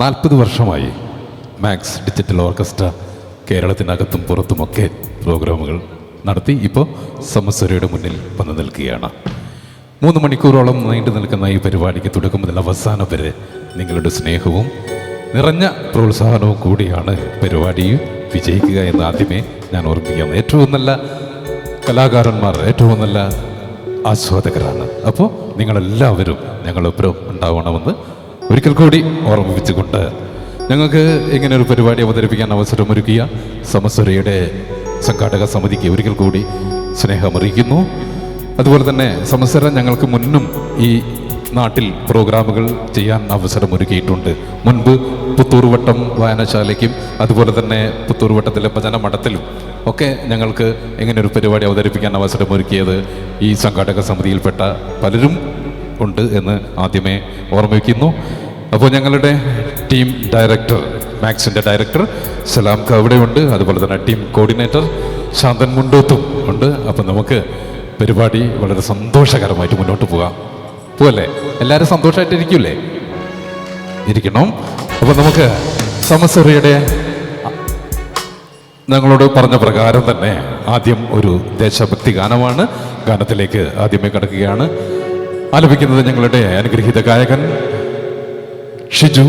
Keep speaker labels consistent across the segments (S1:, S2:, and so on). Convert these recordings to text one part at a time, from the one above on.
S1: നാൽപ്പത് വർഷമായി max digital orchestra കേരളത്തിനകത്തും പുറത്തുമൊക്കെ പ്രോഗ്രാമുകൾ നടത്തി ഇപ്പോൾ സമസ്വരയുടെ മുന്നിൽ വന്നു നിൽക്കുകയാണ്. മൂന്ന് മണിക്കൂറോളം നീണ്ടു നിൽക്കുന്ന ഈ പരിപാടിക്ക് തുടക്കം മുതൽ അവസാനം വരെ നിങ്ങളുടെ സ്നേഹവും നിറഞ്ഞ പ്രോത്സാഹനവും കൂടിയാണ് പരിപാടി വിജയിക്കുക എന്ന് ആദ്യമേ ഞാൻ ഓർമ്മിക്കുകയാണ് ഏറ്റവും നല്ല കലാകാരന്മാർ ഏറ്റവും നല്ല ആസ്വാദകരാണ്. അപ്പോൾ നിങ്ങളെല്ലാവരും ഞങ്ങളൊപ്പം ഉണ്ടാവണമെന്ന് ഒരിക്കൽ കൂടി ഓർമ്മിപ്പിച്ചുകൊണ്ട് ഞങ്ങൾക്ക് ഇങ്ങനെ ഒരു പരിപാടി അവതരിപ്പിക്കാൻ അവസരമൊരുക്കിയ സമസ്വരയുടെ സംഘാടക സമിതിക്ക് ഒരിക്കൽ കൂടി സ്നേഹമറിയിക്കുന്നു. അതുപോലെ തന്നെ സമസ്വര ഞങ്ങൾക്ക് മുന്നും ഈ നാട്ടിൽ പ്രോഗ്രാമുകൾ ചെയ്യാൻ അവസരമൊരുക്കിയിട്ടുണ്ട് മുൻപ് പുത്തൂർവട്ടം വായനശാലയ്ക്കും അതുപോലെ തന്നെ പുത്തൂർവട്ടത്തിലെ ഭജന മഠത്തിലും ഒക്കെ ഞങ്ങൾക്ക് ഇങ്ങനെ ഒരു പരിപാടി അവതരിപ്പിക്കാൻ അവസരമൊരുക്കിയത് ഈ സംഘാടക സമിതിയിൽപ്പെട്ട പലരും ഉണ്ട് എന്ന് ആദ്യമേ ഓർമ്മിക്കുന്നു. അപ്പോൾ ഞങ്ങളുടെ ടീം ഡയറക്ടർ മാക്സിന്റെ ഡയറക്ടർ സലാം അവിടെയുണ്ട് അതുപോലെ തന്നെ ടീം കോർഡിനേറ്റർ ശാന്തൻ മുണ്ടോത്തും ഉണ്ട്. അപ്പം നമുക്ക് പരിപാടി വളരെ സന്തോഷകരമായിട്ട് മുന്നോട്ട് പോകാം. പോവല്ലേ? എല്ലാവരും സന്തോഷമായിട്ട് ഇരിക്കൂലേ ഇരിക്കണം. അപ്പോൾ നമുക്ക് സമസറിയുടെ ഞങ്ങളോട് പറഞ്ഞ പ്രകാരം തന്നെ ആദ്യം ഒരു ദേശഭക്തി ഗാനമാണ്. ഗാനത്തിലേക്ക് ആദ്യമേ കിടക്കുകയാണ്. ആലപിക്കുന്നത് ഞങ്ങളുടെ അനുഗ്രഹീത ഗായകൻ ഷിജു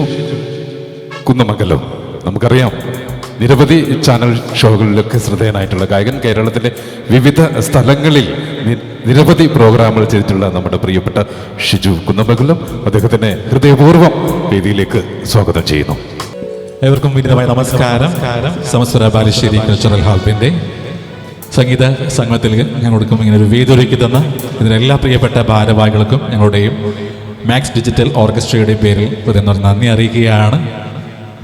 S1: കുന്നമംഗലം. നമുക്കറിയാം നിരവധി ചാനൽ ഷോകളിലൊക്കെ ശ്രദ്ധേയനായിട്ടുള്ള ഗായകൻ. കേരളത്തിലെ വിവിധ സ്ഥലങ്ങളിൽ നിരവധി പ്രോഗ്രാമുകൾ ചെയ്തിട്ടുള്ള നമ്മുടെ പ്രിയപ്പെട്ട ഷിജു കുന്നമംഗലം അദ്ദേഹത്തിനെ ഹൃദയപൂർവം വേദിയിലേക്ക് സ്വാഗതം ചെയ്യുന്നു.
S2: ഏവർക്കും വിനീതമായ നമസ്കാരം. സമസ്വര ബാലുശ്ശേരി കൾച്ചറൽ ഹാൾപ്പിന്റെ സംഗീത സംഗമത്തിൽ ഞങ്ങൾക്കും ഇങ്ങനെ ഒരു വേദി ഒരുക്കി തന്ന ഇതിന് എല്ലാ പ്രിയപ്പെട്ട ഭാരവാഹികൾക്കും ഞങ്ങളുടെയും മാക്സ് ഡിജിറ്റൽ ഓർക്കസ്ട്രയുടെ പേരിൽ ഹൃദയം നന്ദി അറിയിക്കുകയാണ്.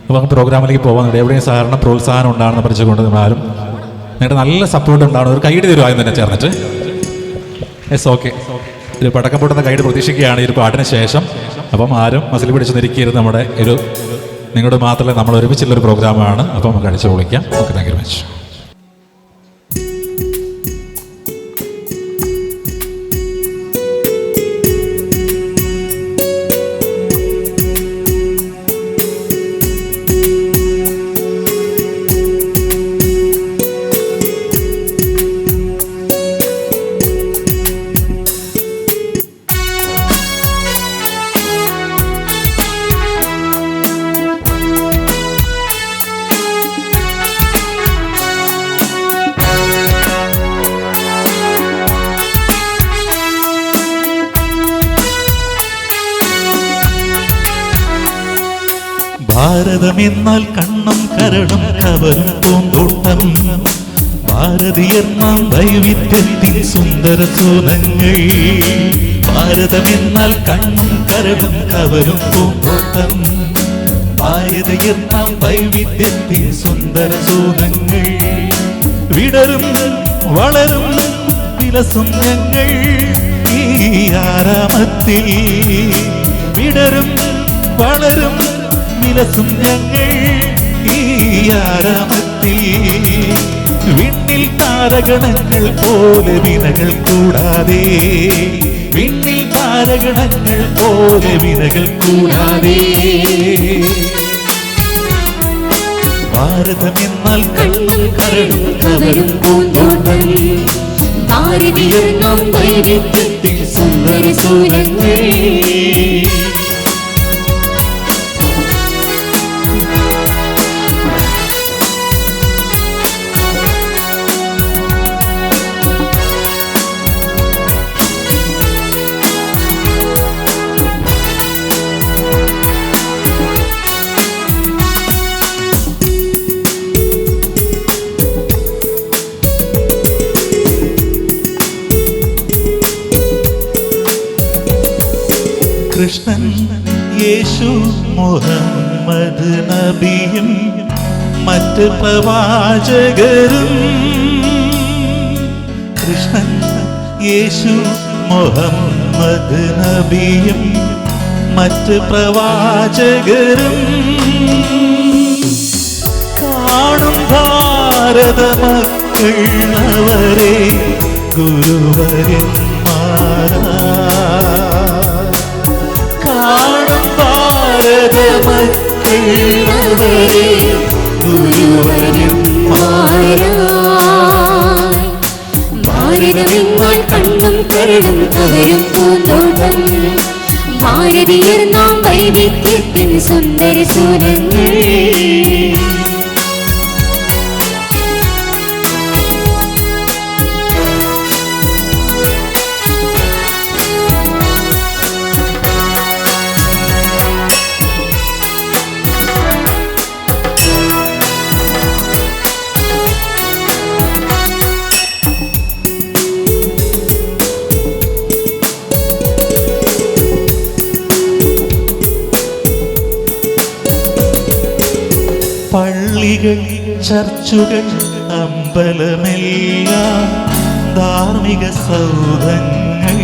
S2: അപ്പോൾ നമുക്ക് പ്രോഗ്രാമിലേക്ക് പോകാൻ എവിടെയും സാധാരണ പ്രോത്സാഹനം ഉണ്ടാണെന്ന് പഠിച്ചുകൊണ്ട് നിന്നാലും നിങ്ങളുടെ നല്ല സപ്പോർട്ട് ഉണ്ടാവണം. ഒരു കൈയ്യടി ആദ്യം തന്നെ ചേർന്നിട്ട്? എസ് ഓക്കെ ഒരു പടക്കം പൊട്ടുന്ന കൈയ്യടി പ്രതീക്ഷിക്കുകയാണ് ഈ ഒരു പാട്ടിന് ശേഷം. അപ്പം ആരും മസിൽ പിടിച്ച് നിൽക്കരുത് നമ്മുടെ ഒരു നിങ്ങളുടെ മാത്രമല്ല നമ്മൾ ഒരുമിച്ചുള്ളൊരു പ്രോഗ്രാമാണ് അപ്പം നമുക്ക് അടിച്ചു വിളിക്കാം ഓക്കെ താങ്ക് യു മച്ച്
S3: ഭാരതമെന്നാൽ കണ്ണും കരടും കവരും പൂന്തോട്ടം. ഭാരതീയർ നാം വൈവിധ്യത്തിൻ സുന്ദര സൂനങ്ങൾ. ഭാരതമെന്നാൽ കണ്ണും കരടും കവരും പൂന്തോട്ടം. ഭാരതീയർ നാം വൈവിധ്യത്തിൻ സുന്ദര സൂനങ്ങൾ. വിടരും വളരും വിലസും ഞങ്ങൾ. ഈ ആരാമത്തിൽ വിടരും വളരും വിലസും ഞങ്ങൾ ഈ ആരാമത്തിൽ വിണ്ണിൽ താരഗണങ്ങൾ പോലെ വിനകൾ കൂടാതെ. വിണ്ണിൽ താരഗണങ്ങൾ പോലെ വിനകൾ കൂടാതെ. ഭാരതമെന്നാൽ കണ്ണും കരടും കവരും പൂന്തോട്ടം.
S4: ഭാരതീയ വൈവിധ്യത്തിൽ സുന്ദര സൂരങ്ങൾ
S3: കൃഷ്ണൻ യേശു മുഹമ്മദ് നബിയും മറ്റ് പ്രവാചകരും. കൃഷ്ണൻ യേശു മുഹമ്മദ് നബിയും മറ്റ് പ്രവാചകരും. കാണും ഭാരത മക്കൾ അവരെ ഗുരുവരന്മാരാ കാണും ഭാരത മക്കൾ
S4: മക്കളവരെ ഗുരുവരന്മാരായി ഭാരതമെന്നാൽ കണ്ണും കരടും കവരും പൂന്തോട്ടം ഭാരതീയർ നാം വൈവിധ്യത്തിൻ സുന്ദര സുരങ്ങൾ
S3: പള്ളികൾ ചർച്ചുകൾ അമ്പലമെല്ലാം ധാർമ്മിക സൗധങ്ങൾ.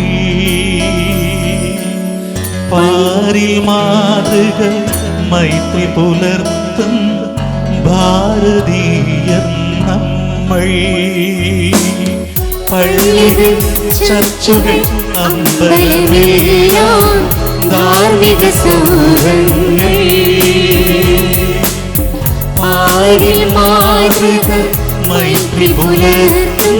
S3: പാരിൽ മാതൃകൾ മൈത്രി പുലർത്തും ഭാരതീയർ നമ്മൾ. പള്ളികൾ ചർച്ചുകൾ അമ്പലമെല്ലാം
S4: ധാർമ്മിക സൗഹൃദങ്ങൾ ആരിൽ മാതൃക മൈത്രി പുലർത്തും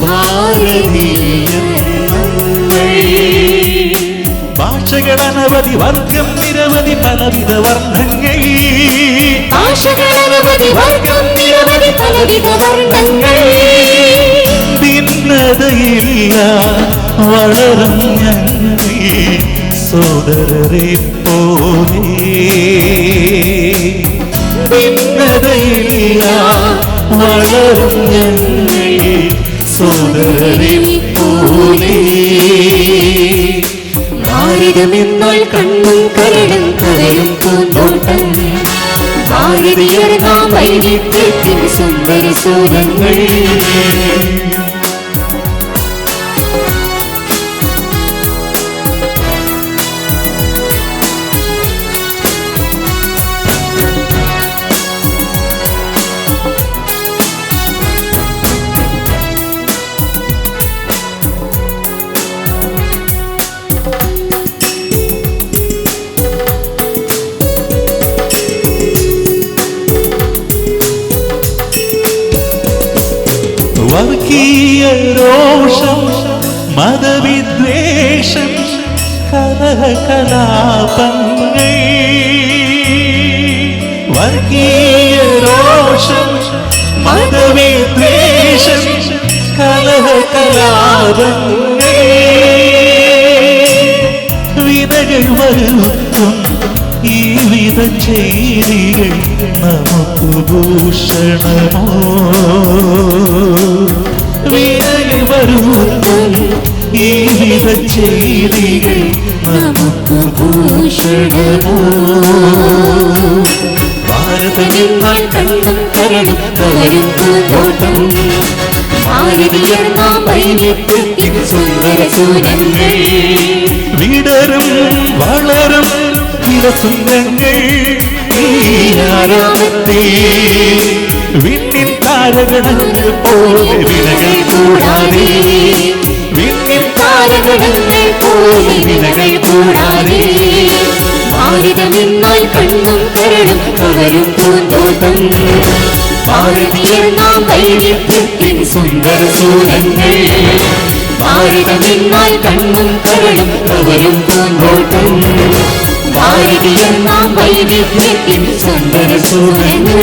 S4: ഭാരതീയർ നമ്മൾ.
S3: ഭാഷകൾ അനവധി വർഗം നിരവധി പലവിധ വർണങ്ങൾ.
S4: ഭാഷകളനവധി വർഗം നിരവധി പലവിധ വർണങ്ങൾ.
S3: ഭിന്നതയില്ല വളരും ഞങ്ങൾ. സോദരരെ പോലെ. ഭിന്നതയില്ല വളരും ഞങ്ങൾ സോദരരെ പോലെ
S4: ഭാരതമെന്നാൽ കണ്ണും കരടും കരയും പൂന്തോട്ടം. ഭാരതീയർ നാം വൈവിധ്യത്തിൻ സുന്ദര സ്വരങ്ങൾ
S3: കലാപങ്ങൾ വർഗീയ രോഷം മതവിദ്വേഷം കലഹ കലാപങ്ങൾ വിതകൾ വരുത്തും ഈ വിധ ചെയ്തികൾ നമുക്ക് ഭൂഷണമോ? വിതകൾ വരുത്തും വിധ ചെയ്തികൾ നമുക്ക് ഭൂഷണമോ? ഭാരതമെന്നാൽ കണ്ണും കരടും
S4: കവരും പൂന്തോട്ടം ഭാരതീയർ നാം വൈവിധ്യത്തിൻ സുന്ദര സ്വരങ്ങൾ
S3: വിടരും വളരും വിലസുന്ദങ്ങൾ ഈരാരാമത്തിൽ വിണ്ണിൻ താരഗണങ്ങൾ പോലെ വിളകൾ കൂടാതെ.
S4: താരകടങ്ങൾ പോലെ വിലകൾ കൂടാതെ. ഭാരതമെന്നാൽ കണ്ണും കരടും കവരും പൂന്തോട്ടം. ഭാരതീയർ നാം വൈവിധ്യത്തിൻ സുന്ദര സൂരങ്ങൾ ഭാരതമെന്നാൽ കണ്ണും കരടും കവരും പൂന്തോട്ടം. ഭാരതീയർ നാം വൈവിധ്യത്തിൻ സുന്ദര സൂരങ്ങൾ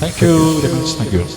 S2: താങ്ക് യു Thank യു